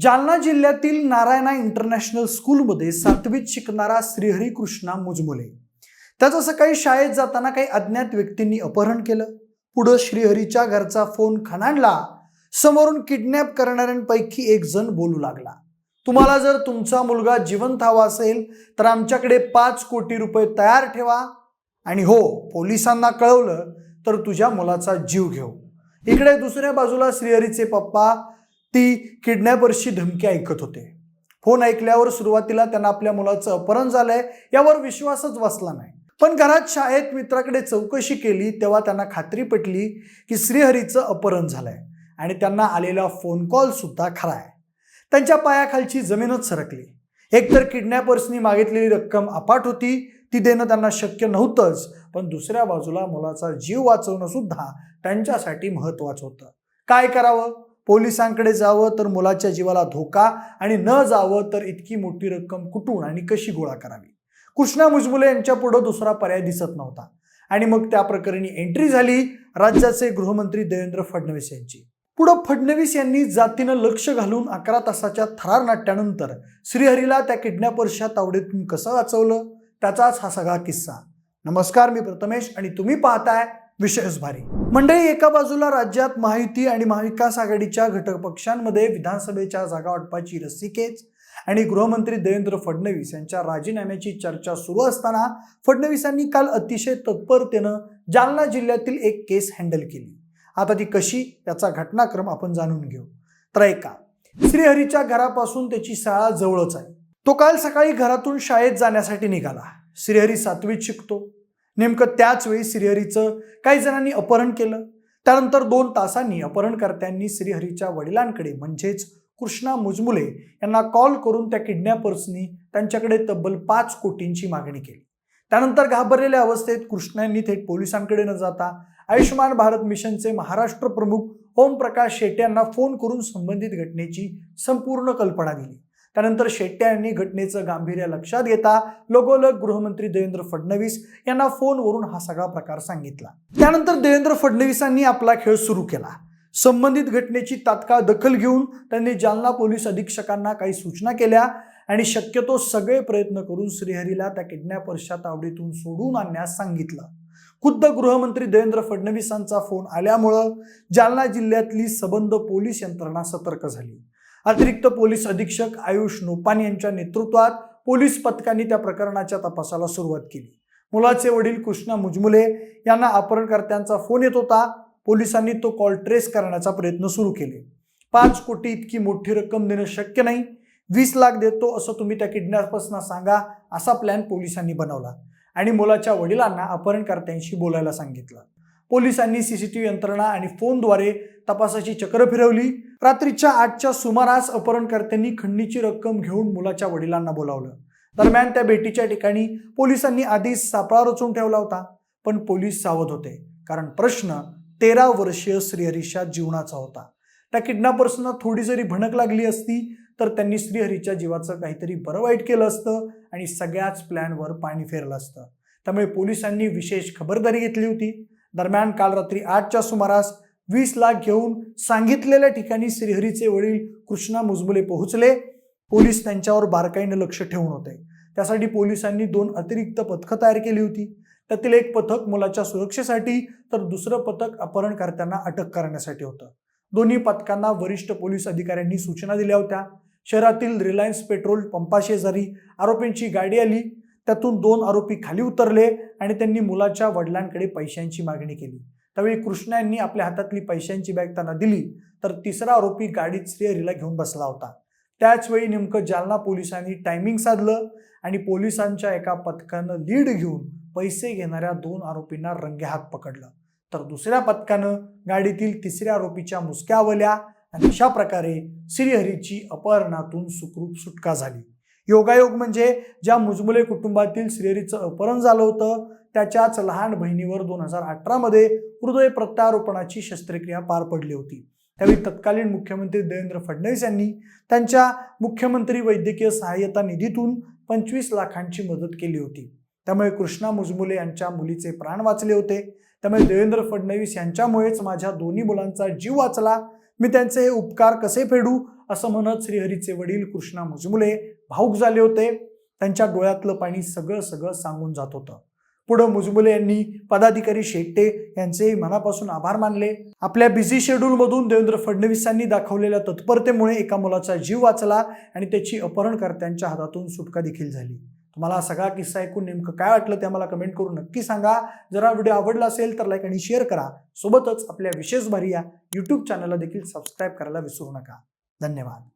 जालना जिल्ह्यातील नारायणा इंटरनॅशनल स्कूलमध्ये सातवीत शिकणारा श्रीहरी कृष्णा मुजमुले. त्याचं सकाळी शाळेत जाताना काही अज्ञात व्यक्तींनी अपहरण केलं. पुढं श्रीहरीच्या घरचा फोन खणाडला समोरून किडनॅप करणाऱ्यांपैकी एक जण बोलू लागला. तुम्हाला जर तुमचा मुलगा जिवंत हवा असेल तर आमच्याकडे पाच कोटी रुपये तयार ठेवा. आणि हो पोलिसांना कळवलं तर तुझ्या मुलाचा जीव घेऊ. इकडे दुसऱ्या बाजूला श्रीहरीचे पप्पा ती किडनॅपर्सची धमकी ऐकत होते. फोन ऐकल्यावर सुरुवातीला त्यांना आपल्या मुलाचं अपहरण झालंय यावर विश्वासच बसला नाही. पण घरात शाळेत मित्राकडे चौकशी केली तेव्हा त्यांना खात्री पटली की श्रीहरीचं अपहरण झालंय आणि त्यांना आलेला फोन कॉल सुद्धा खरा आहे. त्यांच्या पायाखालची जमीनच सरकली. एकतर किडनॅपर्सनी मागितलेली रक्कम अपाट होती ती देणं त्यांना शक्य नव्हतंच पण दुसऱ्या बाजूला मुलाचा जीव वाचवणं सुद्धा त्यांच्यासाठी महत्वाचं होतं. काय करावं? पोलिसांकडे जावं तर मुलाच्या जीवाला धोका आणि न जावं तर इतकी मोठी रक्कम कुठून आणि कशी गोळा करावी? कृष्णा मुजमुले यांच्या पुढं दुसरा पर्याय दिसत नव्हता. आणि मग त्या प्रकरणी एंट्री झाली राज्याचे गृहमंत्री देवेंद्र फडणवीस यांची. पुढं फडणवीस यांनी जातीनं लक्ष घालून अकरा तासाच्या थरार नाट्यानंतर श्रीहरीला त्या किडनॅपर्सच्या तावडीतून कसं वाचवलं? त्याचाच हा सगळा किस्सा. नमस्कार मी प्रथमेश आणि तुम्ही पाहताय विशेष भारी. मंडळी एका बाजूला राज्यात महायुती आणि महाविकास आघाडीच्या घटक पक्षांमध्ये विधानसभेच्या जागा वाटपाची रस्सीकेच आणि गृहमंत्री देवेंद्र फडणवीस यांच्या राजीनाम्याची चर्चा सुरू असताना फडणवीसांनी काल अतिशय तत्परतेनं जालना जिल्ह्यातील एक केस हँडल केली. आता ती कशी याचा घटनाक्रम आपण जाणून घेऊ. तर ऐका श्रीहरीच्या घरापासून त्याची शाळा जवळच आहे. तो काल सकाळी घरातून शाळेत जाण्यासाठी निघाला. श्रीहरी सातवीत शिकतो. नेमकं त्याच वेळी श्रीहरीचं काही जणांनी अपहरण केलं. त्यानंतर दोन तासांनी अपहरणकर्त्यांनी श्रीहरीच्या वडिलांकडे म्हणजेच कृष्णा मुजमुले यांना कॉल करून त्या किडनॅपर्सनी त्यांच्याकडे तब्बल पाच कोटींची मागणी केली. त्यानंतर घाबरलेल्या अवस्थेत कृष्णांनी थेट पोलिसांकडे न जाता आयुष्यमान भारत मिशनचे महाराष्ट्र प्रमुख ओमप्रकाश शेट्टे यांना फोन करून संबंधित घटनेची संपूर्ण कल्पना दिली. त्यानंतर शेट्टे यांनी घटनेचं गांभीर्य लक्षात घेता लगोलग गृहमंत्री देवेंद्र फडणवीस यांना फोनवरून हा सगळा प्रकार सांगितला. त्यानंतर देवेंद्र फडणवीसांनी आपला खेळ सुरू केला. संबंधित घटनेची तात्काळ दखल घेऊन त्यांनी जालना पोलीस अधीक्षकांना काही सूचना केल्या आणि शक्यतो सगळे प्रयत्न करून श्रीहरीला त्या किडनॅपर्सच्या तावडीतून सोडून आणण्यास सांगितलं. खुद्द गृहमंत्री देवेंद्र फडणवीसांचा फोन आल्यामुळं जालना जिल्ह्यातली सबंध पोलीस यंत्रणा सतर्क झाली. अतिरिक्त पोलीस अधीक्षक आयुष नोपान यांच्या नेतृत्वात पोलीस पथकांनी त्या प्रकरणाच्या तपासाला सुरुवात केली. मुलाचे वडील कृष्णा मुजमुले यांना अपहरणकर्त्यांचा फोन येत होता. पोलिसांनी तो कॉल ट्रेस करण्याचा प्रयत्न सुरू केले. पाच कोटी इतकी मोठी रक्कम देणं शक्य नाही. वीस लाख देतो असं तुम्ही त्या किडनॅपर्सना सांगा असा प्लॅन पोलिसांनी बनवला आणि मुलाच्या वडिलांना अपहरणकर्त्यांशी बोलायला सांगितलं. पोलिसांनी सीसीटीव्ही यंत्रणा आणि फोनद्वारे तपासाची चक्र फिरवली. रात्रीच्या आठच्या सुमारास अपहरणकर्त्यांनी खंडणीची रक्कम घेऊन मुलाच्या वडिलांना बोलावलं. दरम्यान त्या भेटीच्या ठिकाणी पोलिसांनी आधीच सापळा रचून ठेवला होता पण पोलीस सावध होते कारण प्रश्न तेरा वर्षीय श्रीहरीच्या जीवनाचा होता. त्या किडनॅपर्सना थोडी जरी भणक लागली असती तर त्यांनी श्रीहरीच्या जीवाचं काहीतरी बरं वाईट केलं असतं आणि सगळ्याच प्लॅनवर पाणी फेरलं असतं. त्यामुळे पोलिसांनी विशेष खबरदारी घेतली होती. दरम्यान काल रात्री आठच्या सुमारास वीस लाख घेऊन सांगितलेल्या ठिकाणी श्रीहरीचे वडील कृष्णा मुजमुले पोहोचले. पोलीस त्यांच्यावर बारकाईनं लक्ष ठेवून होते. त्यासाठी पोलिसांनी दोन अतिरिक्त पथकं तयार केली होती. त्यातील एक पथक मुलाच्या सुरक्षेसाठी तर दुसरं पथक अपहरणकर्त्यांना अटक करण्यासाठी होतं. दोन्ही पथकांना वरिष्ठ पोलीस अधिकाऱ्यांनी सूचना दिल्या होत्या. शहरातील रिलायन्स पेट्रोल पंपाशेजारी आरोपींची गाडी आली. त्यातून दोन आरोपी खाली उतरले आणि त्यांनी मुलाच्या वडिलांकडे पैशांची मागणी केली. त्यावेळी कृष्णा यांनी आपल्या हातातली पैशांची बॅग त्यांना दिली तर तिसरा आरोपी गाडीत श्रीहरीला घेऊन बसला होता. त्याचवेळी नेमकं जालना पोलिसांनी टायमिंग साधलं आणि पोलिसांच्या एका पथकानं लीड घेऊन पैसे घेणाऱ्या दोन आरोपींना रंगेहात पकडलं. तर दुसऱ्या पथकानं गाडीतील तिसऱ्या आरोपीच्या मुसक्या आवल्या आणि अशा प्रकारे श्रीहरीची अपहरणातून सुखरूप सुटका झाली. योगायोग म्हणजे ज्या मुजमुले कुटुंबातील श्रीहरीचं अपहरण झालं होतं त्याच्याच लहान बहिणीवर दोन हजार अठरामध्ये हृदय प्रत्यारोपणाची शस्त्रक्रिया पार पडली होती. त्यावेळी तत्कालीन मुख्यमंत्री देवेंद्र फडणवीस यांनी त्यांच्या मुख्यमंत्री वैद्यकीय सहाय्यता निधीतून पंचवीस लाखांची मदत केली होती. त्यामुळे कृष्णा मुजमुले यांच्या मुलीचे प्राण वाचले होते. त्यामुळे देवेंद्र फडणवीस यांच्यामुळेच माझ्या दोन्ही मुलांचा जीव वाचला. मी त्यांचे हे उपकार कसे फेडू असं म्हणत श्रीहरीचे वडील कृष्णा मुजमुले भाऊक झाले होते. त्यांच्या डोळ्यातलं पाणी सगळं सगळं सांगून जात होतं. पुढं मुजमुले यांनी पदाधिकारी शेट्टे यांचे मनापासून आभार मानले. आपल्या बिझी शेड्यूलमधून देवेंद्र फडणवीसांनी दाखवलेल्या तत्परतेमुळे एका मुलाचा जीव वाचला आणि त्याची अपहरणकर्त्यांच्या हातातून सुटका देखील झाली. तुम्हाला हा सगळा किस्सा ऐकून नेमकं काय वाटलं ते आम्हाला कमेंट करून नक्की सांगा. जर हा व्हिडिओ आवडला असेल तर लाईक आणि शेअर करा. सोबतच आपल्या विशेष भारी या यूट्यूब चॅनलला देखील सबस्क्राईब करायला विसरू नका. धन्यवाद.